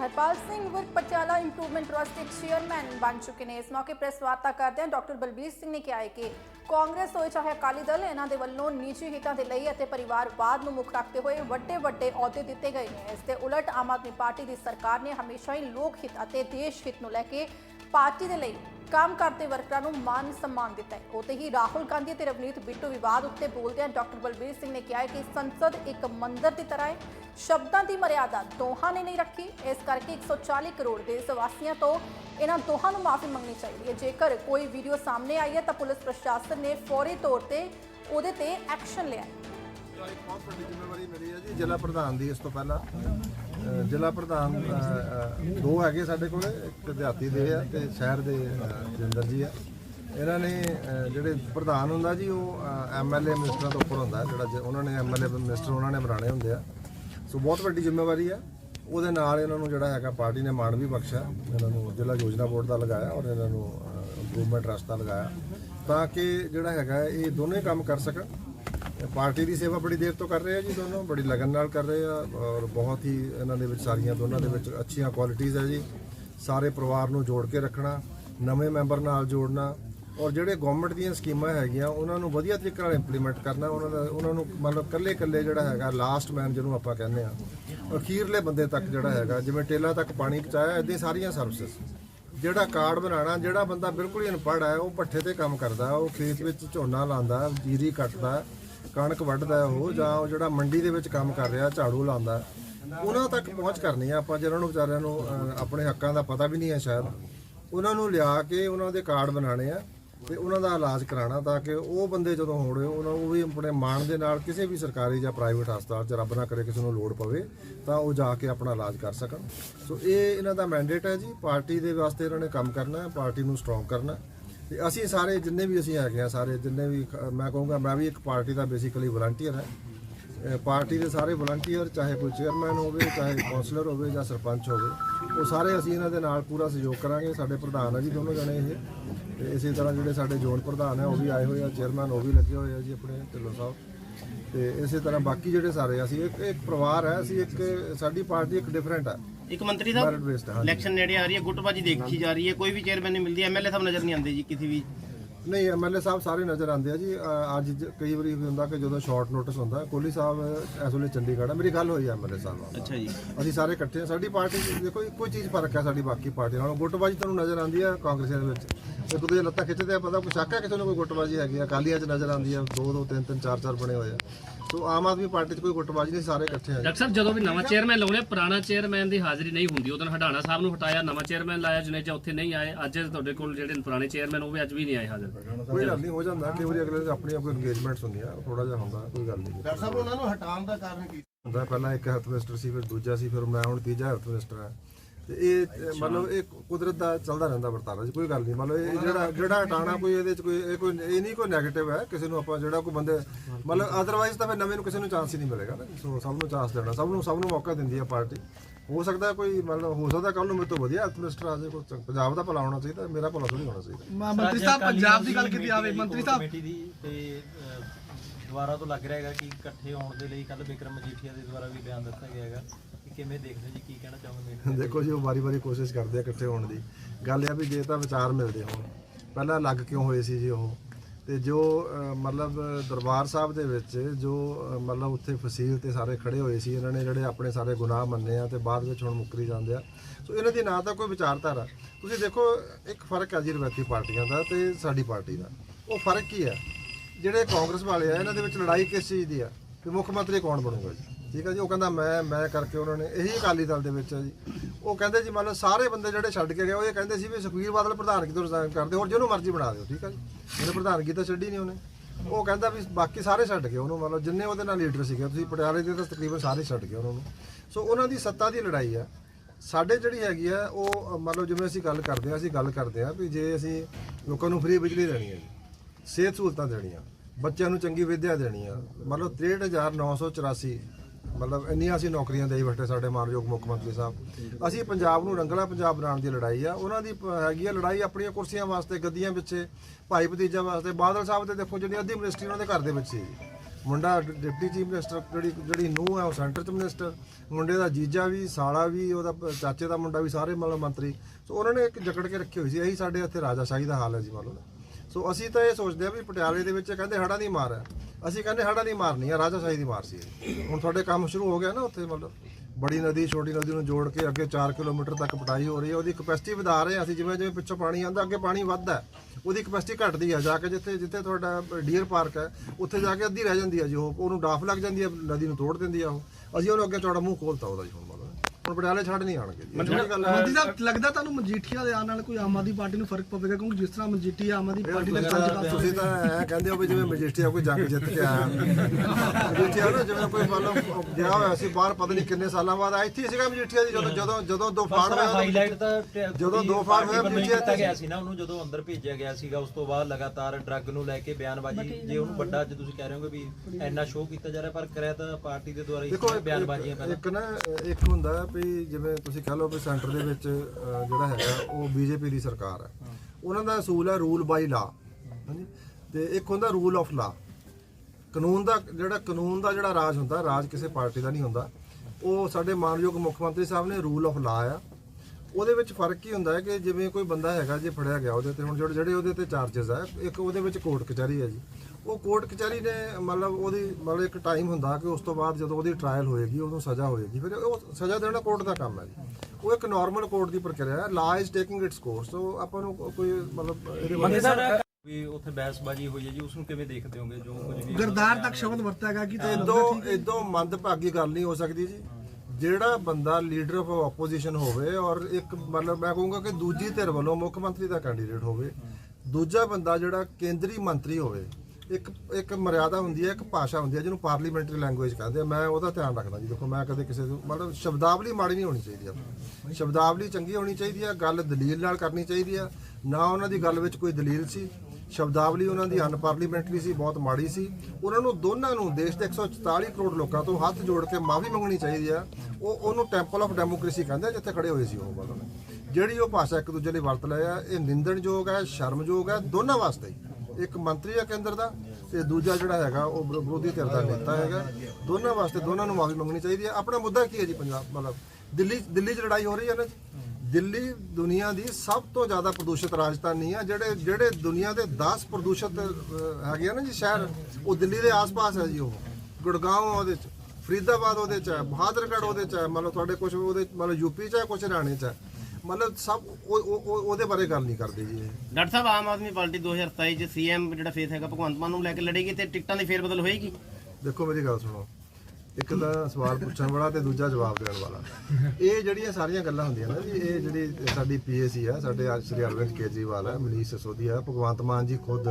Harpal Singh Virk Patiala improvement trust ਦੇ chairman ਬਣ ਚੁੱਕੇ ਨੇ। ਇਸ ਮੌਕੇ ਪ੍ਰੈਸ ਵਾਰਤਾ ਕਰਦਿਆਂ ਡਾਕਟਰ ਬਲਬੀਰ ਸਿੰਘ ਨੇ ਕਿਹਾ ਹੈ ਕਿ ਕਾਂਗਰਸ ਹੋਏ ਚਾਹੇ ਅਕਾਲੀ ਦਲ, ਇਹਨਾਂ ਦੇ ਵੱਲੋਂ ਨਿੱਜੀ ਹਿੱਤਾਂ ਦੇ ਲਈ ਅਤੇ ਪਰਿਵਾਰਵਾਦ ਨੂੰ ਮੁੱਖ ਰੱਖਦੇ ਹੋਏ ਵੱਡੇ ਵੱਡੇ ਅਹੁਦੇ ਦਿੱਤੇ ਗਏ ਨੇ। ਇਸ ਦੇ ਉਲਟ ਆਮ ਆਦਮੀ ਪਾਰਟੀ ਦੀ ਸਰਕਾਰ ਨੇ ਹਮੇਸ਼ਾ ਹੀ ਲੋਕ ਹਿੱਤ ਅਤੇ ਦੇਸ਼ ਹਿੱਤ ਨੂੰ ਲੈ ਕੇ ਪਾਰਟੀ ਦੇ ਲਈ ਕੰਮ ਕਰਦੇ ਵਰਕਰਾਂ ਨੂੰ ਮਾਨ ਸਨਮਾਨ ਦਿੱਤਾ ਹੈ। ਉਤੇ ਹੀ ਰਾਹੁਲ ਗਾਂਧੀ ਤੇ ਰਵਨੀਤ ਬਿੱਟੂ ਵਿਵਾਦ ਉੱਤੇ ਬੋਲਦਿਆਂ ਡਾਕਟਰ ਬਲਬੀਰ ਸਿੰਘ ਨੇ ਕਿਹਾ ਕਿ ਸੰਸਦ ਇੱਕ ਮੰਦਰ ਦੀ ਤਰ੍ਹਾਂ ਹੈ। ਸ਼ਬਦਾਂ ਦੀ ਮਰਿਆਦਾ ਦੋਹਾਂ ਨੇ ਨਹੀਂ ਰੱਖੀ। ਇਸ ਕਰਕੇ 140 ਕਰੋੜ ਦੇਸ਼ ਵਾਸੀਆਂ ਤੋਂ ਇਹਨਾਂ ਦੋਹਾਂ ਨੂੰ ਮਾਫੀ ਮੰਗਣੀ ਚਾਹੀਦੀ ਹੈ। ਜੇਕਰ ਕੋਈ ਵੀਡੀਓ ਸਾਹਮਣੇ ਆਈ ਹੈ ਤਾਂ ਪੁਲਿਸ ਪ੍ਰਸ਼ਾਸਨ ਨੇ ਫੌਰੀ ਤੌਰ ਤੇ ਉਹਦੇ ਤੇ ਐਕਸ਼ਨ ਲਿਆ ਹੈ। ਜ਼ਿੰਮੇਵਾਰੀ ਮੇਰੀ ਹੈ ਜੀ, ਜ਼ਿਲ੍ਹਾ ਪ੍ਰਧਾਨ ਦੀ ਇਸ ਤੋਂ ਪਹਿਲਾਂ। ਜ਼ਿਲ੍ਹਾ ਪ੍ਰਧਾਨ ਦੋ ਹੈਗੇ ਸਾਡੇ ਕੋਲ ਇੱਕ ਦਿਹਾਤੀ ਦੇ ਆ ਤੇ ਸ਼ਹਿਰ ਦੇ ਅਹ, ਜਿੰਦਰ ਜੀ ਆ। ਇਹਨਾਂ ਨੇ ਜਿਹੜੇ ਪ੍ਰਧਾਨ ਹੁੰਦਾ ਜੀ ਉਹ ਐਮਐਲਏ ਮਿਨਿਸਟਰਾਂ ਤੋਂ ਉੱਪਰ ਹੁੰਦਾ ਜਿਹੜਾ ਜ- ਉਹਨਾਂ ਨੇ ਐਮਐਲਏ ਮਿਨਿਸਟਰ ਉਹਨਾਂ ਨੇ ਬਣਾਉਣੇ ਹੁੰਦੇ ਆ। ਸੋ ਬਹੁਤ ਵੱਡੀ ਜ਼ਿੰਮੇਵਾਰੀ ਆ। ਉਹਦੇ ਨਾਲ ਇਹਨਾਂ ਨੂੰ ਜਿਹੜਾ ਹੈਗਾ ਪਾਰਟੀ ਨੇ ਮਾਣ ਵੀ ਬਖਸ਼ਿਆ। ਇਹਨਾਂ ਨੂੰ ਜ਼ਿਲ੍ਹਾ ਯੋਜਨਾ ਬੋਰਡ ਦਾ ਲਗਾਇਆ ਔਰ ਇਹਨਾਂ ਨੂੰ ਇੰਪਰੂਵਮੈਂਟ ਟਰਸਟ ਦਾ ਲਗਾਇਆ। ਤਾਂ ਕਿ ਜਿਹੜਾ ਹੈਗਾ ਇਹ ਦੋਨੇ ਹੀ ਕੰਮ ਕਰ ਸਕਣ। ਪਾਰਟੀ ਦੀ ਸੇਵਾ ਬੜੀ ਦੇਰ ਤੋਂ ਕਰ ਰਹੇ ਆ ਜੀ ਦੋਨੋਂ, ਬੜੀ ਲਗਨ ਨਾਲ ਕਰ ਰਹੇ ਆ ਔਰ ਬਹੁਤ ਹੀ ਇਹਨਾਂ ਦੇ ਵਿੱਚ ਸਾਰੀਆਂ ਦੋਨਾਂ ਦੇ ਵਿੱਚ ਅੱਛੀਆਂ ਕੁਆਲਿਟੀਆਂ ਹੈ ਜੀ। ਸਾਰੇ ਪਰਿਵਾਰ ਨੂੰ ਜੋੜ ਕੇ ਰੱਖਣਾ, ਨਵੇਂ ਮੈਂਬਰ ਨਾਲ ਜੋੜਨਾ ਔਰ ਜਿਹੜੇ ਗਵਰਨਮੈਂਟ ਦੀਆਂ ਸਕੀਮਾਂ ਹੈਗੀਆਂ, ਉਹਨਾਂ ਨੂੰ ਵਧੀਆ ਤਰੀਕੇ ਨਾਲ ਇੰਪਲੀਮੈਂਟ ਕਰਨਾ, ਉਹਨਾਂ ਦਾ ਉਹਨਾਂ ਨੂੰ ਮਤਲਬ ਕੱਲੇ ਕੱਲੇ ਜਿਹੜਾ ਹੈਗਾ ਲਾਸਟ ਮੈਨ ਜਿਹਨੂੰ ਆਪਾਂ ਕਹਿੰਦੇ ਆ, ਅਖੀਰਲੇ ਬੰਦੇ ਤੱਕ ਜਿਹੜਾ ਹੈਗਾ, ਜਿਵੇਂ ਟੇਲਾ ਤੱਕ ਪਾਣੀ ਪਹੁੰਚਾਇਆ, ਇਦਾਂ ਸਾਰੀਆਂ ਸਰਵਿਸਿਜ਼ ਜਿਹੜਾ ਕਾਰਡ ਬਣਾਉਣਾ, ਜਿਹੜਾ ਬੰਦਾ ਬਿਲਕੁਲ ਹੀ ਅਨਪੜ੍ਹ ਹੈ, ਉਹ ਪੱਠੇ ਤੇ ਕੰਮ ਕਰਦਾ, ਉਹ ਖੇਤ ਵਿੱਚ ਝੋਨਾ ਲਾਉਂਦਾ, ਜੀਰੀ ਕੱਟਦਾ ਕਣਕ ਵੱਢਦਾ ਉਹ ਜਾਂ ਉਹ ਜਿਹੜਾ ਮੰਡੀ ਦੇ ਵਿੱਚ ਕੰਮ ਕਰ ਰਿਹਾ, ਝਾੜੂ ਲਾਉਂਦਾ ਉਹਨਾਂ ਤੱਕ ਪਹੁੰਚ ਕਰਨੀ ਆ ਆਪਾਂ, ਜਿਹਨਾਂ ਨੂੰ ਵਿਚਾਰਿਆਂ ਨੂੰ ਆਪਣੇ ਹੱਕਾਂ ਦਾ ਪਤਾ ਵੀ ਨਹੀਂ ਹੈ ਸ਼ਾਇਦ, ਉਹਨਾਂ ਨੂੰ ਲਿਆ ਕੇ ਉਹਨਾਂ ਦੇ ਕਾਰਡ ਬਣਾਉਣੇ ਆ ਤੇ ਉਹਨਾਂ ਦਾ ਇਲਾਜ ਕਰਾਉਣਾ ਤਾਂ ਕਿ ਉਹ ਬੰਦੇ ਜਦੋਂ ਹੋੜੇ ਉਹਨਾਂ ਨੂੰ ਵੀ ਆਪਣੇ ਮਾਣ ਦੇ ਨਾਲ ਕਿਸੇ ਵੀ ਸਰਕਾਰੀ ਜਾਂ ਪ੍ਰਾਈਵੇਟ ਹਸਪਤਾਲ 'ਚ ਰੱਬ ਨਾ ਕਰੇ, ਕਿਸੇ ਨੂੰ ਲੋੜ ਪਵੇ, ਤਾਂ ਉਹ ਜਾ ਕੇ ਆਪਣਾ ਇਲਾਜ ਕਰ ਸਕਣ ਸੋ ਇਹ ਇਹਨਾਂ ਦਾ ਮੈਂਡੇਟ ਹੈ ਜੀ, ਪਾਰਟੀ ਦੇ ਵਾਸਤੇ ਇਹਨਾਂ ਨੇ ਕੰਮ ਕਰਨਾ ਹੈ, ਪਾਰਟੀ ਨੂੰ ਸਟਰੋਂਗ ਕਰਨਾ ਹੈ। ਤੇ ਅਸੀਂ ਸਾਰੇ ਜਿੰਨੇ ਵੀ ਅਸੀਂ ਹੈਗੇ ਆ, ਸਾਰੇ ਜਿੰਨੇ ਵੀ ਖ- ਮੈਂ ਕਹੂੰਗਾ ਮੈਂ ਵੀ ਇੱਕ ਪਾਰਟੀ ਦਾ ਬੇਸਿਕਲੀ ਵਲੰਟੀਅਰ ਹੈ। ਅਹ ਪਾਰਟੀ ਦੇ ਸਾਰੇ ਵਲੰਟੀਅਰ ਚਾਹੇ ਕੋਈ ਚੇਅਰਮੈਨ ਹੋਵੇ, ਚਾਹੇ ਕਾਉਂਸਲਰ ਹੋਵੇ ਜਾਂ ਸਰਪੰਚ ਹੋਵੇ, ਉਹ ਸਾਰੇ ਅਸੀਂ ਇਹਨਾਂ ਦੇ ਨਾਲ ਪੂਰਾ ਸਹਿਯੋਗ ਕਰਾਂਗੇ, ਸਾਡੇ ਪ੍ਰਧਾਨ ਆ ਜੀ ਦੋਨੋਂ ਜਣੇ ਇਹ। ਤੇ ਇਸੇ ਤਰ੍ਹਾਂ ਜਿਹੜੇ ਸਾਡੇ ਜ਼ੋਨ ਪ੍ਰਧਾਨ ਆ, ਉਹ ਵੀ ਆਏ ਹੋਏ ਆ ਚੇਅਰਮੈਨ ਉਹ ਵੀ ਲੱਗੇ ਹੋਏ ਆ ਜੀ ਆਪਣੇ ਢਿੱਲੋਂ ਸਾਹਿਬ। ਤੇ ਇਸੇ ਤਰ੍ਹਾਂ ਬਾਕੀ ਜਿਹੜੇ ਸਾਰੇ ਅਸੀਂ ਇੱਕ ਇੱਕ ਪਰਿਵਾਰ ਹੈ ਅਸੀਂ ਇੱਕ ਸਾਡੀ ਪਾਰਟੀ ਇੱਕ ਡਿਫਰੈਂਟ ਹੈ ਇੱਕ ਮੰਤਰੀ ਸਾਹਿਬ ਹੈ ਇਲੈਕਸ਼ਨ ਨੇੜੇ ਆ ਰਹੀ ਹੈ ਗੁੱਟਬਾਜੀ ਦੇਖੀ ਜਾ ਰਹੀ ਹੈ ਕੋਈ ਵੀ ਚੇਅਰਮੈਨ ਨਹੀਂ ਮਿਲਦੀ ਐਮਐਲਏ ਸਾਹਿਬ ਨਜ਼ਰ ਨਹੀਂ ਆਉਂਦੇ ਜੀ ਕਿਸੇ ਵੀ। ਨਹੀਂ ਐਮਐਲਏ ਸਾਹਿਬ ਸਾਰੇ ਨਜ਼ਰ ਆਉਂਦੇ ਆ ਜੀ। ਅੱਜ ਜ- ਕਈ ਵਾਰੀ ਹੁੰਦਾ ਕਿ ਜਦੋਂ ਸ਼ਾਰਟ ਨੋਟਿਸ ਹੁੰਦਾ ਕੋਹਲੀ ਸਾਹਿਬ ਇਸ ਵੇਲੇ ਚੰਡੀਗੜ੍ਹ ਆ ਮੇਰੀ ਗੱਲ ਹੋਈ ਐਮਐਲਏ ਸਾਹਿਬ ਨਾਲ। ਅੱਛਾ ਜੀ। ਅਸੀਂ ਸਾਰੇ ਇਕੱਠੇ ਆ ਸਾਡੀ ਪਾਰਟੀ 'ਚ ਦੇਖੋ ਇੱਕੋ ਹੀ ਚੀਜ਼ ਫ਼ਰਕ ਹੈ ਸਾਡੀ ਬਾਕੀ ਪਾਰਟੀ ਨਾਲੋਂ। ਗੁੱਟਬਾਜੀ ਤੁਹਾਨੂੰ ਨਜ਼ਰ ਆਉਂਦੀ ਹੈ ਕਾਂਗਰਸ ਦੇ ਵਿੱਚ। ਇੱਕ ਦੂਜੇ ਲੱਤਾਂ ਖਿੱਚਦੇ ਆ ਪਤਾ ਕੋਈ ਸ਼ੱਕ ਹੈ ਕਿਸੇ ਨੂੰ ਕੋਈ ਗੁੱਟਬਾਜੀ ਹੈਗੀ ਆ? ਅਕਾਲੀਆਂ 'ਚ ਨਜ਼ਰ ਆਉਂਦੀ ਆ ਦੋ ਦੋ ਤਿੰਨ ਤਿੰਨ ਚਾਰ ਚਾਰ ਬਣੇ ਹੋਏ ਆ। ਸੋ ਆਮ ਆਦਮੀ ਪਾਰਟੀ 'ਚ ਕੋਈ ਗੁੱਟਬਾਜੀ ਨਹੀਂ ਸਾਰੇ ਇਕੱਠੇ ਆ ਡਾਕਟਰ ਸਾਹਿਬ ਜਦੋਂ ਵੀ ਨਵਾਂ ਚੇਅਰਮੈਨ ਲਾਉਣੇ ਪੁਰਾਣਾ ਚੇਅਰਮੈਨ ਦੀ ਹਾਜ਼ਰੀ ਨਹੀਂ ਹੁੰਦੀ ਉਦੋਂ ਹਡਾਣਾ ਸਾਹਿਬ ਨੂੰ ਹਟਾਇਆ ਨਵਾਂ ਚੇਅਰਮੈਨ ਲਾਇਆ ਜੁਨੇਜਾ ਉੱਥੇ ਨਹੀਂ ਆਏ ਅੱਜ ਤੁਹਾਡੇ ਕੋਲ ਜਿਹੜੇ ਪੁਰਾਣੇ ਚੇਅਰਮੈਨ ਉਹ ਵੀ ਅੱਜ ਵੀ ਨਹੀਂ ਆਏ ਹਾਜ਼ਰ। ਕੋਈ ਗੱਲ ਨਹੀਂ ਹੋ ਜਾਂਦਾ ਕਈ ਵਾਰੀ ਅਗਲੇ ਦੇ ਆਪਣੀਆਂ ਕੋਈ ਇੰਗੇਜਮੈਂਟਸ ਹੁੰਦੀਆਂ ਥੋੜਾ ਜਿਹਾ ਹੁੰਦਾ ਕੋਈ ਗੱਲ ਨਹੀਂ। ਡਾਕਟਰ ਸਾਹਿਬ ਉਹਨਾਂ ਨੂੰ ਹਟਾਉਣ ਦਾ ਕਾਰਨ ਕੀ? ਹੁੰਦਾ ਪਹਿਲਾਂ ਇੱਕ ਹੈਲਥ ਮਿਨਿਸਟਰ ਸੀ ਫਿਰ ਦੂਜਾ ਸੀ ਫਿਰ ਮੈਂ ਹੁਣ ਤੀਜਾ ਹੈਲਥ ਮਿਨਿਸਟਰ ਹਾਂ। ਤੇ ਇਹ ਮਤਲਬ ਇਹ ਕੁਦਰਤ ਦਾ ਚੱਲਦਾ ਰਹਿੰਦਾ ਵਰਤਾਰਾ ਜੀ ਕੋਈ ਗੱਲ ਨਹੀਂ। ਮਤਲਬ ਇਹ ਜਿਹੜਾ ਜਿਹੜਾ ਹਟਾਣਾ ਕੋਈ ਇਹਦੇ ਚ ਕੋਈ ਇਹ ਕੋਈ ਇਹ ਨਹੀਂ ਕੋਈ 네ਗੇਟਿਵ ਹੈ ਕਿਸੇ ਨੂੰ ਆਪਾਂ ਜਿਹੜਾ ਕੋਈ ਬੰਦੇ ਮਤਲਬ ਅਦਰਵਾਈਜ਼ ਤਾਂ ਫਿਰ ਨਵੇਂ ਨੂੰ ਕਿਸੇ ਨੂੰ ਚਾਂਸ ਹੀ ਨਹੀਂ ਮਿਲੇਗਾ ਨਾ। ਸੋ ਸਭ ਨੂੰ ਚਾਂਸ ਦੇਣਾ ਸਭ ਨੂੰ ਸਭ ਨੂੰ ਮੌਕਾ ਦਿੰਦੀ ਹੈ ਪਾਰਟੀ। ਹੋ ਸਕਦਾ ਕੋਈ ਮਤਲਬ ਹੋ ਸਕਦਾ ਕੱਲ ਨੂੰ ਮੇਰੇ ਤੋਂ ਵਧੀਆ ਹੈਲਥ ਮਿਨਿਸਟਰ ਆ ਜਾਏ ਕੋਈ ਪੰਜਾਬ ਦਾ ਭਲਾ ਹੋਣਾ ਚਾਹੀਦਾ ਮੇਰਾ ਭਲਾ ਥੋੜੀ ਹੋਣਾ ਚਾਹੀਦਾ। ਮ- ਮੰਤਰੀ ਸਾਹਿਬ ਪੰਜਾਬ ਦੀ ਗੱਲ ਕੀਤੀ ਜਾਵੇ ਮੰਤਰੀ ਸਾਹਿਬ। ਕਮੇਟੀ ਦੀ ਤੇ ਦੁਬਾਰਾ ਤੋਂ ਲੱਗ ਰਿਹਾ ਹੈਗਾ ਕਿ ਇਕੱਠੇ ਹੋਣ ਦੇ ਲਈ ਕੱਲ ਵਿਕਰਮ ਮਜੀਠੀਆ ਦੇ ਦੁਆਰਾ ਵੀ ਬਿਆਨ ਦਿੱਤਾ ਗਿਆ ਹੈਗਾ। ਕਿਵੇਂ ਦੇਖਦੇ ਜੀ? ਕੀ ਕਹਿਣਾ ਚਾਹੋਗੇ? ਮੇਰੇ ਦੇਖੋ ਜੀ ਉਹ ਵਾਰੀ-ਵਾਰੀ ਕੋਸ਼ਿਸ਼ ਕਰਦੇ ਆ ਇਕੱਠੇ ਹੋਣ ਦੀ। ਗੱਲ ਇਹ ਆ ਵੀ ਜੇ ਤਾਂ ਵਿਚਾਰ ਮਿਲਦੇ ਹੋਣ। ਪਹਿਲਾਂ ਅਲੱਗ ਕਿਉਂ ਹੋਏ ਸੀ ਜੀ ਉਹ? ਤੇ ਜੋ ਅਹ, ਮਤਲਬ ਦਰਬਾਰ ਸਾਹਿਬ ਦੇ ਵਿੱਚ ਜੋ ਅਹ, ਮਤਲਬ ਉੱਥੇ ਫਸੀਲ ਤੇ ਸਾਰੇ ਖੜੇ ਹੋਏ ਸੀ ਇਹਨਾਂ ਨੇ ਜਿਹੜੇ ਆਪਣੇ ਸਾਰੇ ਗੁਨਾਹ ਮੰਨੇ ਆ ਤੇ ਬਾਅਦ ਵਿੱਚ ਹੁਣ ਮੁੱਕਰੀ ਜਾਂਦੇ ਆ। ਸੋ ਇਹਨਾਂ ਦੀ ਨਾ ਤਾਂ ਕੋਈ ਵਿਚਾਰਧਾਰਾ। ਤੁਸੀਂ ਦੇਖੋ ਇੱਕ ਫ਼ਰਕ ਆ ਜੀ ਰਵਾਇਤੀ ਪਾਰਟੀਆਂ ਦਾ ਤੇ ਸਾਡੀ ਪਾਰਟੀ ਦਾ। ਉਹ ਫ਼ਰਕ ਕੀ ਹੈ ਜਿਹੜੇ ਕਾਂਗਰਸ ਵਾਲੇ ਆ ਇਹਨਾਂ ਦੇ ਵਿੱਚ ਲੜਾਈ ਕਿਸ ਚੀਜ਼ ਦੀ ਆ? ਕਿ ਮੁੱਖ ਮੰਤਰੀ ਕੌਣ ਬਣੂਗਾ ਜੀ? ਠੀਕ ਹੈ ਜੀ, ਉਹ ਕਹਿੰਦਾ ਮੈਂ ਮੈਂ ਕਰਕੇ ਉਹਨਾਂ ਨੇ, ਇਹੀ ਅਕਾਲੀ ਦਲ ਦੇ ਵਿੱਚ ਆ ਜੀ। ਉਹ ਕਹਿੰਦੇ ਜੀ, ਮੰਨ ਲਓ ਸਾਰੇ ਬੰਦੇ ਜਿਹੜੇ ਛੱਡ ਕੇ ਗਏ, ਉਹ ਇਹ ਕਹਿੰਦੇ ਸੀ ਵੀ ਸੁਖਬੀਰ ਬਾਦਲ ਪ੍ਰਧਾਨਗੀ ਤੋਂ ਰਿਜ਼ਾਈਨ ਕਰਦੇ ਹੋਰ ਜਿਹਨੂੰ ਮਰਜ਼ੀ ਬਣਾ ਦਿਓ, ਠੀਕ ਹੈ ਜੀ। ਉਹਨੇ ਪ੍ਰਧਾਨਗੀ ਤਾਂ ਛੱਡੀ ਨਹੀਂ ਉਹਨੇ। ਉਹ ਕਹਿੰਦਾ ਵੀ ਬਾਕੀ ਸਾਰੇ ਛੱਡ ਗਏ ਉਹਨੂੰ ਮਤਲਬ ਜਿੰਨੇ ਉਹਦੇ ਨਾਲ ਲੀਡਰ ਸੀਗੇ, ਤੁਸੀਂ ਪਟਿਆਲੇ ਦੇ ਤਾਂ ਤਕਰੀਬਨ ਸਾਰੇ ਛੱਡ ਗਏ ਉਹਨਾਂ ਨੂੰ। ਸੋ ਉਹਨਾਂ ਦੀ ਸੱਤਾ ਦੀ ਲੜਾਈ ਆ। ਸਾਡੇ ਜਿਹੜੀ ਹੈਗੀ ਆ, ਉਹ ਮਤਲਬ ਜਿਵੇਂ ਅਸੀਂ ਗੱਲ ਕਰਦੇ ਆ, ਅਸੀਂ ਗੱਲ ਕਰਦੇ ਆ ਵੀ ਜੇ ਅਸੀਂ ਲੋਕਾਂ ਨੂੰ ਫ੍ਰੀ ਬਿਜਲੀ ਦੇਣੀ ਹੈ ਜੀ, ਸਿਹਤ ਸਹੂਲਤਾਂ ਦੇਣੀਆਂ, ਬੱਚਿਆਂ ਨੂੰ ਚੰਗੀ ਵਿਦਿਆ ਦੇਣੀ ਆ ਮਤਲਬ 63984 ਮਤਲਬ ਇੰਨੀਆਂ ਅਸੀਂ ਨੌਕਰੀਆਂ ਦੇਈ ਬੈਠੇ ਸਾਡੇ ਮਾਨਯੋਗ ਮੁੱਖ ਮੰਤਰੀ ਸਾਹਿਬ। ਅਸੀਂ ਪੰਜਾਬ ਨੂੰ ਰੰਗਲਾ ਪੰਜਾਬ ਬਣਾਉਣ ਦੀ ਲੜਾਈ ਆ। ਉਹਨਾਂ ਦੀ ਪ- ਹੈਗੀ ਆ ਲੜਾਈ ਆਪਣੀਆਂ ਕੁਰਸੀਆਂ ਵਾਸਤੇ, ਗੱਦੀਆਂ ਪਿੱਛੇ ਭਾਈ ਭਤੀਜਾ ਵਾਸਤੇ। ਬਾਦਲ ਸਾਹਿਬ ਤੇ ਦੇਖੋ ਜਿਹੜੀ ਅੱਧੀ ਮਿਨਿਸਟਰੀ ਉਹਨਾਂ ਦੇ ਘਰ ਦੇ ਵਿੱਚ ਸੀ। ਮੁੰਡਾ ਡਿਪਟੀ ਚੀਫ ਮਿਨਿਸਟਰ ਜਿਹੜੀ ਜਿਹੜੀ ਨੂੰਹ ਹੈ ਉਹ ਸੈਂਟਰ ਚ ਮਿਨਿਸਟਰ ਮੁੰਡੇ ਦਾ ਜੀਜਾ ਵੀ, ਸਾਲਾ ਵੀ, ਉਹਦਾ ਚਾਚੇ ਦਾ ਮੁੰਡਾ ਵੀ, ਸਾਰੇ ਮਤਲਬ ਮੰਤਰੀ। ਸੋ ਉਹਨਾਂ ਨੇ ਇੱਕ ਜਕੜ ਕੇ ਰੱਖੀ ਹੋਈ ਸੀ। ਇਹੀ ਸਾਡੇ ਇੱਥੇ ਰਾਜਾਸ਼ਾਹੀ ਦਾ ਹਾਲ ਹੈ ਜੀ ਮੰਨ ਲਓ। ਸੋ ਅਸੀਂ ਤਾਂ ਇਹ ਸੋਚਦੇ ਆ ਵੀ ਪਟਿਆਲੇ ਦੇ ਵਿੱਚ ਕਹਿੰਦੇ ਹੜਾ ਦੀ ਮਾਰ ਹੈ। ਅਸੀਂ ਕਹਿੰਦੇ ਹੜਾ ਦੀ ਮਾਰ ਨਹੀਂ ਆ ਰਾਜਾਸ਼ਾਹੀ ਦੀ ਮਾਰ ਸੀ ਹੁਣ ਤੁਹਾਡੇ ਕੰਮ ਸ਼ੁਰੂ ਹੋ ਗਿਆ ਨਾ ਉੱਥੇ, ਮਤਲਬ ਬੜੀ ਨਦੀ, ਛੋਟੀ ਨਦੀ ਨੂੰ ਜੋੜ ਕੇ ਅੱਗੇ 4 ਕਿਲੋਮੀਟਰ ਤੱਕ ਪਟਾਈ ਹੋ ਰਹੀ ਹੈ। ਉਹਦੀ ਕਪੈਸਿਟੀ ਵਧਾ ਰਹੇ ਹਾਂ ਅਸੀਂ, ਜਿਵੇਂ ਜਿਵੇਂ ਪਿੱਛੋਂ ਪਾਣੀ ਆਉਂਦਾ, ਅੱਗੇ ਪਾਣੀ ਵੱਧਦਾ ਉਹਦੀ ਕਪੈਸਿਟੀ ਘਟਦੀ ਆ। ਜਾ ਕੇ ਜਿੱਥੇ ਜਿੱਥੇ ਤੁਹਾਡਾ ਡੀਅਰ ਪਾਰਕ ਹੈ, ਉੱਥੇ ਜਾ ਕੇ ਅੱਧੀ ਰਹਿ ਜਾਂਦੀ ਹੈ ਜੀ ਉਹ। ਉਹਨੂੰ ਡਾਫ ਲੱਗ ਜਾਂਦੀ ਹੈ, ਨਦੀ ਨੂੰ ਤੋੜ ਦਿੰਦੀ ਆ ਉਹ। ਅਸੀਂ ਉਹਨੂੰ ਅੱਗੇ ਚੌੜਾ ਮੂੰਹ ਖੋਲਤਾ ਉਹਦਾ ਜੀ ਹੁਣ। ਹੁਣ ਪਟਿਆਲੇ ਛੱਡ ਨਹੀਂ ਆਣਗੇ ਜੀ। ਇਹ ਜਿਹੜੀ ਗੱਲ ਹੈ ਮੰਤਰੀ ਸਾਹਿਬ ਲੱਗਦਾ ਤੁਹਾਨੂੰ ਮਜੀਠੀਆ ਦੇ ਆਉਣ ਨਾਲ ਕੋਈ ਆਮ ਆਦਮੀ ਪਾਰਟੀ ਨੂੰ ਫ਼ਰਕ ਪਵੇਗਾ? ਕਿਉਂਕਿ ਜਿਸ ਤਰ੍ਹਾਂ ਮਜੀਠੀਆ ਆਮ ਆਦਮੀ ਪਾਰਟੀ ਦੇ ਪੰਜ ਕਾਸ ਤੁਸੀਂ ਤਾਂ ਐ ਕਹਿੰਦੇ ਹੋ ਵੀ ਜਿਵੇਂ ਮਜਿਸਟਰੀਆ ਕੋਈ ਜੰਗ ਜਿੱਤ ਕੇ ਆਇਆ। ਮਜਿਸਟਰੀਆ ਨਾ ਜਿਵੇਂ ਕੋਈ ਮਤਲਬ ਗਿਆ ਹੋਇਆ ਸੀ ਬਾਹਰ ਪਤਾ ਨਹੀਂ ਕਿੰਨੇ ਸਾਲਾਂ ਬਾਅਦ ਆਇਆ। ਇੱਥੇ ਹੀ ਸੀਗਾ ਮਜਿਸਟਰੀਆ ਦੀ ਜਦੋਂ ਜਦੋਂ ਜਦੋਂ ਦੋ ਫਾੜ ਹੋਇਆ ਹਾਈਲਾਈਟ ਤਾਂ ਟ- ਜਦੋਂ ਪੂਰੀ ਦੋ ਫਾੜ ਪਾਰਟੀ ਹੋਇਆ ਵੱਲੋਂ ਹੀ ਮਜੀਠੀਆ ਕੀਤਾ ਤੇ- ਗਿਆ ਸੀ ਨਾ ਉਹਨੂੰ ਜਦੋਂ ਅੰਦਰ ਭੇਜਿਆ ਗਿਆ ਸੀਗਾ ਉਸ ਤੋਂ ਬਾਅਦ ਲਗਾਤਾਰ ਡਰੱਗ ਨੂੰ ਲੈ ਕੇ ਬਿਆਨਬਾਜ਼ੀ ਜੇ ਉਹਨੂੰ ਵੱਡਾ ਅੱਜ ਤੁਸੀਂ ਕਹਿ ਰਹੇ ਹੋਗੇ ਵੀ ਇੰਨਾ ਸ਼ੋਅ ਕੀਤਾ ਜਾ ਰਿਹਾ ਪਰ ਕਰਿਆ ਤਾਂ ਪਾਰਟੀ ਦੇ ਦੁਆਰਾ ਹੀ ਦੇਖੋ ਸੀ, ਇੱਕ- ਬਿਆਨਬਾਜ਼ੀਆਂ ਪਹਿਲਾਂ। ਇੱਕ ਨਾ ਇੱਕ ਹੁੰਦਾ ਹੈ ਵੀ ਜਿਵੇਂ ਤੁਸੀਂ ਕਹ ਲਓ ਵੀ ਸੈਂਟਰ ਦੇ ਵਿੱਚ ਅਹ, ਜਿਹੜਾ ਹੈਗਾ ਉਹ ਬੀਜੇਪੀ ਦੀ ਸਰਕਾਰ ਹੈ। ਉਹਨਾਂ ਦਾ ਅਸੂਲ ਹੈ ਰੂਲ ਬਾਈ ਲਾ ਹਾਂਜੀ? ਤੇ ਇੱਕ ਹੁੰਦਾ ਰੂਲ ਆਫ ਲਾ ਕਾਨੂੰਨ ਦਾ ਜਿਹੜਾ ਕਾਨੂੰਨ ਦਾ ਜਿਹੜਾ ਰਾਜ ਹੁੰਦਾ ਰਾਜ ਕਿਸੇ ਪਾਰਟੀ ਦਾ ਨਹੀਂ ਹੁੰਦਾ। ਉਹ ਸਾਡੇ ਮਾਨਯੋਗ ਮੁੱਖ ਮੰਤਰੀ ਸਾਹਿਬ ਨੇ ਰੂਲ ਆਫ ਲਾ ਆ। ਉਹਦੇ ਵਿੱਚ ਫ਼ਰਕ ਕੀ ਹੁੰਦਾ ਹੈ ਕਿ ਜਿਵੇਂ ਕੋਈ ਬੰਦਾ ਹੈਗਾ ਜੇ ਫੜਿਆ ਗਿਆ ਉਹਦੇ ਤੇ ਹੁਣ ਜਿਹੜੇ ਜਿਹੜੇ ਉਹਦੇ ਤੇ ਚਾਰजेस ਆ ਇੱਕ ਉਹਦੇ ਵਿੱਚ ਕੋਰਟ ਕਚਹਿਰੀ ਹੈ ਜੀ। ਉਹ ਕੋਰਟ ਕਚਹਿਰੀ ਨੇ ਮਤਲਬ ਉਹਦੀ ਮਤਲਬ ਇੱਕ ਟਾਈਮ ਹੁੰਦਾ ਕਿ ਉਸ ਤੋਂ ਬਾਅਦ ਜਦੋਂ ਉਹਦੀ ਟ੍ਰਾਇਲ ਹੋਏਗੀ ਉਹਨੂੰ ਸਜ਼ਾ ਹੋਏਗੀ। ਫਿਰ ਉਹ ਸਜ਼ਾ ਦੇਣਾ ਕੋਰਟ ਦਾ ਕੰਮ ਹੈ ਜੀ। ਉਹ ਇੱਕ ਨਾਰਮਲ ਕੋਰਟ ਦੀ ਪ੍ਰਕਿਰਿਆ ਹੈ। Law is taking its course so ਆਪਾਂ ਨੂੰ ਕੋਈ ਮਤਲਬ ਇਹਦੇ ਬਾਰੇ ਵੀ ਉੱਥੇ ਬਹਿਸਬਾਜ਼ੀ ਹੋਈ ਹੈ ਜੀ ਉਸ ਨੂੰ ਕਿਵੇਂ ਦੇਖਦੇ ਹੋਗੇ ਜੋ ਕੁਝ ਵੀ ਗਰਦਾਰ ਤੱਕ ਸ਼ਬਦ ਵਰਤਿਆ ਗਿਆ ਕਿ ਤੇ ਇਦੋਂ ਇਦੋਂ ਮੰਦਭਾਗੀ ਗੱਲ ਨਹੀਂ ਹੋ ਸਕਦੀ ਜੀ। ਜਿਹੜਾ ਬੰਦਾ ਲੀਡਰ ਆਫ ਆਪੋਜੀਸ਼ਨ ਹੋਵੇ ਔਰ ਇੱਕ ਮਤਲਬ ਮੈਂ ਕਹੂੰਗਾ ਕਿ ਦੂਜੀ ਧਿਰ ਵੱਲੋਂ ਮੁੱਖ ਮੰਤਰੀ ਦਾ ਕੈਂਡੀਡੇਟ ਹੋਵੇ ਦੂਜਾ ਬੰਦਾ ਜਿਹੜਾ ਕੇਂਦਰੀ ਮੰਤਰੀ ਹੋਵੇ ਇੱਕ ਇੱਕ ਮਰਿਆਦਾ ਹੁੰਦੀ ਹੈ ਇੱਕ ਭਾਸ਼ਾ ਹੁੰਦੀ ਹੈ ਜਿਹਨੂੰ ਪਾਰਲੀਮੈਂਟਰੀ ਲੈਂਗੁਏਜ ਕਹਿੰਦੇ ਆ। ਮੈਂ ਉਹਦਾ ਧਿਆਨ ਰੱਖਦਾ ਜੀ। ਦੇਖੋ ਮੈਂ ਕਦੇ ਕਿਸੇ ਨੂੰ ਮਤਲਬ ਸ਼ਬਦਾਵਲੀ ਮਾੜੀ ਨਹੀਂ ਹੋਣੀ ਚਾਹੀਦੀ ਆਪਣੀ। ਸ਼ਬਦਾਵਲੀ ਚੰਗੀ ਹੋਣੀ ਚਾਹੀਦੀ ਹੈ ਗੱਲ ਦਲੀਲ ਨਾਲ ਕਰਨੀ ਚਾਹੀਦੀ ਆ। ਨਾ ਉਹਨਾਂ ਦੀ ਗੱਲ ਵਿੱਚ ਕੋਈ ਦਲੀਲ ਸੀ। ਸ਼ਬਦਾਵਲੀ ਉਹਨਾਂ ਦੀ ਅਨਪਾਰਲੀਮੈਂਟਰੀ ਸੀ ਬਹੁਤ ਮਾੜੀ ਸੀ। ਉਹਨਾਂ ਨੂੰ ਦੋਨਾਂ ਨੂੰ ਦੇਸ਼ ਦੇ 144 ਕਰੋੜ ਲੋਕਾਂ ਤੋਂ ਹੱਥ ਜੋੜ ਕੇ ਮਾਫੀ ਮੰਗਣੀ ਚਾਹੀਦੀ ਆ। ਉਹ ਉਹਨੂੰ ਟੈਂਪਲ ਆਫ ਡੈਮੋਕ੍ਰੇਸੀ ਕਹਿੰਦੇ ਆ, ਜਿੱਥੇ ਖੜੇ ਹੋਏ ਸੀ ਉਹ। ਮਤਲਬ ਜਿਹੜੀ ਉਹ ਭਾਸ਼ਾ ਇੱਕ ਦੂਜੇ ਲਈ ਵਰਤ ਲਿਆ ਆ, ਇਹ ਨਿੰਦਣਯੋਗ ਹੈ ਸ਼ਰਮਯੋਗ ਹੈ ਦੋਨਾਂ ਵਾਸਤੇ। ਇੱਕ ਮੰਤਰੀ ਆ ਕੇਂਦਰ ਦਾ ਤੇ ਦੂਜਾ ਜਿਹੜਾ ਹੈਗਾ ਉਹ ਵਿਰੋ- ਵਿਰੋਧੀ ਧਿਰ ਦਾ ਨੇਤਾ ਹੈਗਾ। ਦੋਨਾਂ ਵਾਸਤੇ ਦੋਨਾਂ ਨੂੰ ਮਾਫੀ ਮੰਗਣੀ ਚਾਹੀਦੀ ਹੈ। ਆਪਣਾ ਮੁੱਦਾ ਕੀ ਹੈ ਜੀ ਪੰਜਾਬ ਮਤਲਬ ਦਿੱਲੀ ਦਿੱਲੀ 'ਚ ਲੜਾਈ ਹੋ ਰਹੀ ਹੈ ਨਾ ਜੀ? ਦਿੱਲੀ ਦੁਨੀਆ ਦੀ ਸਭ ਤੋਂ ਜ਼ਿਆਦਾ ਪ੍ਰਦੂਸ਼ਿਤ ਰਾਜਧਾਨੀ ਆ। ਜਿਹੜੇ ਜਿਹੜੇ ਦੁਨੀਆ ਦੇ 10 ਪ੍ਰਦੂਸ਼ਿਤ ਅਹ, ਹੈਗੇ ਆ ਨਾ ਜੀ ਸ਼ਹਿਰ ਉਹ ਦਿੱਲੀ ਦੇ ਆਸ-ਪਾਸ ਹੈ ਜੀ ਉਹ। ਗੁੜਗਾਉਂ ਉਹਦੇ ਚ ਫਰੀਦਾਬਾਦ ਉਹਦੇ ਚ ਹੈ ਬਹਾਦਰਗੜ੍ਹ ਉਹਦੇ ਚ ਹੈ। ਮਤਲਬ ਤੁਹਾਡੇ ਕੁਝ ਉਹਦੇ ਮਤਲਬ ਯੂਪੀ ਚ ਹੈ ਕੁਝ ਹਰਿਆਣੇ ਚ ਹੈ। ਮਤਲਬ ਸਭ ਉਹ- ਉਹ- ਉਹ- ਉਹਦੇ ਬਾਰੇ ਗੱਲ ਨਹੀਂ ਕਰਦੇ ਜੀ ਇਹ। ਡਾਕਟਰ ਸਾਹਿਬ ਆਮ ਆਦਮੀ ਪਾਰਟੀ 2027 ਚ ਸੀਐਮ ਜਿਹੜਾ ਫੇਸ ਹੈਗਾ ਭਗਵੰਤ ਮਾਨ ਨੂੰ ਲੈ ਕੇ ਲੜੇਗੀ ਤੇ ਟਿਕਟਾਂ ਦੀ ਫੇਰ ਬਦਲ ਹੋਏਗੀ? ਦੇਖੋ ਮੇਰੀ ਗੱਲ ਸੁਣੋ। ਇੱਕ ਤਾਂ ਸਵਾਲ ਪੁੱਛਣ ਵਾਲਾ ਤੇ ਦੂਜਾ ਜਵਾਬ ਦੇਣ ਵਾਲਾ। ਇਹ ਜਿਹੜੀਆਂ ਸਾਰੀਆਂ ਗੱਲਾਂ ਹੁੰਦੀਆਂ ਨਾ ਜੀ ਇਹ ਜਿਹੜੀ ਸਾਡੀ ਪੀਏਸੀ ਆ ਸਾਡੇ ਅੱਜ ਸ੍ਰੀ ਅਰਵਿੰਦ ਕੇਜਰੀਵਾਲ ਹੈ ਮਨੀਸ਼ ਸਿਸੋਦੀਆ ਭਗਵੰਤ ਮਾਨ ਜੀ ਖੁਦ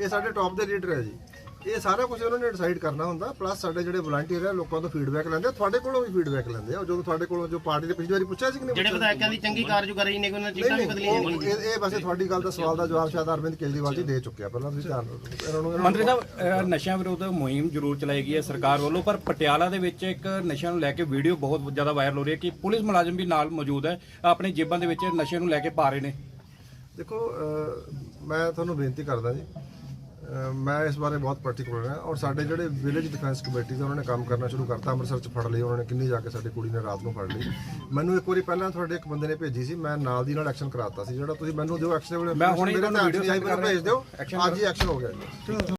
ਇਹ ਸਾਡੇ ਟੌਪ ਦੇ ਲੀਡਰ ਹੈ ਜੀ। ਇਹ ਸਾਰਾ ਕੁਝ ਉਹਨਾਂ ਨੇ ਡਿਸਾਈਡ ਕਰਨਾ ਹੁੰਦਾ ਪਲੱਸ ਸਾਡੇ ਜਿਹੜੇ ਵਲੰਟੀਅਰ ਹੈ ਲੋਕਾਂ ਤੋਂ ਫੀਡਬੈਕ ਲੈਂਦੇ ਆ ਤੁਹਾਡੇ ਕੋਲੋਂ ਵੀ ਫੀਡਬੈਕ ਲੈਂਦੇ ਆ। ਜਦੋਂ ਤੁਹਾਡੇ ਕੋਲੋਂ ਜੋ ਪਾਰਟੀ ਦੇ ਪਿਛਲੀ ਵਾਰੀ ਪੁੱਛਿਆ ਸੀ ਕਿ ਨਹੀਂ ਜਿਹੜੇ? ਵਿਧਾਇਕਾਂ ਦੀ ਚੰਗੀ ਕਾਰਜਕਾਰੀ ਨੇ ਉਹਨਾਂ ਟਿਕਟਾਂ ਵੀ ਨਹੀਂ, ਬਦਲੀਆਂ ਜਾਣਗੀਆਂ ਇਹ ਇਹ ਵੈਸੇ ਤੁਹਾਡੀ ਗੱਲ ਦਾ ਸਵਾਲ ਦਾ ਜਵਾਬ ਸ਼ਾਇਦ ਅਰਵਿੰਦ ਕੇਜਰੀਵਾਲ ਜੀ ਦੇ ਚੁੱਕਿਆ ਪਹਿਲਾਂ ਤੁਸੀਂ ਧਿਆਨ ਇਹਨਾਂ ਨੂੰ ਮੰਤਰੀ ਸਾਹਿਬ ਨਸ਼ਿਆਂ ਵਿਰੁੱਧ ਮੁਹਿੰਮ ਜ਼ਰੂਰ ਚਲਾਈ ਗਈ ਹੈ ਸਰਕਾਰ ਵੱਲੋਂ ਪਰ ਪਟਿਆਲਾ ਦੇ ਵਿੱਚ ਇੱਕ ਨਸ਼ਿਆਂ ਨੂੰ ਲੈ ਕੇ ਵੀਡੀਓ ਬਹੁਤ ਜ਼ਿਆਦਾ ਵਾਇਰਲ ਹੋ ਰਹੀ ਹੈ ਕਿ ਪੁਲਿਸ ਮੁਲਾਜ਼ਮ ਵੀ ਨਾਲ ਮੌਜੂਦ ਹੈ ਆਪਣੇ ਜੇਬਾਂ ਦੇ ਵਿੱਚ ਨਸ਼ਿਆਂ ਨੂੰ ਲੈ ਕੇ ਪਾ ਰਹੇ ਨੇ। ਦੇਖੋ ਮੈਂ ਤੁਹਾਨੂੰ ਬੇਨਤੀ ਕਰਦਾ ਜੀ ਮੈਂ ਇਸ ਬਾਰੇ ਬਹੁਤ ਪਾਰਟਿਕੂਲਰ ਹਾਂ ਔਰ ਸਾਡੇ ਜਿਹੜੇ ਵਿਲੇਜ ਡਿਫੈਂਸ ਕਮੇਟੀਜ਼ ਉਹਨਾਂ ਨੇ ਕੰਮ ਕਰਨਾ ਸ਼ੁਰੂ ਕਰਤਾ ਅੰਮ੍ਰਿਤਸਰ ਚ ਫੜ ਲਈ ਉਹਨਾਂ ਨੇ ਕਿੰਨੀ ਜਾ ਕੇ ਸਾਡੀ ਕੁੜੀ ਨੇ ਰਾਤ ਨੂੰ ਫੜ ਲਈ। ਮੈਨੂੰ ਇੱਕ ਵਾਰੀ ਪਹਿਲਾਂ ਤੁਹਾਡੇ ਇੱਕ ਬੰਦੇ ਨੇ ਭੇਜੀ ਸੀ ਮੈਂ ਨਾਲ ਦੀ ਨਾਲ ਐਕਸ਼ਨ ਕਰਾਤਾ ਸੀ ਜਿਹੜਾ ਤੁਸੀਂ ਮੈਨੂੰ ਦਿਓ ਐਕਸ਼ਨੇਬਲ ਮੈਂ ਹੁਣੇ ਆਈ, send ਕਰ ਭੇਜ ਦਿਓ। ਅੱਜ ਹੀ ਐਕਸ਼ਨ ਹੋ ਗਿਆ ਜੀ।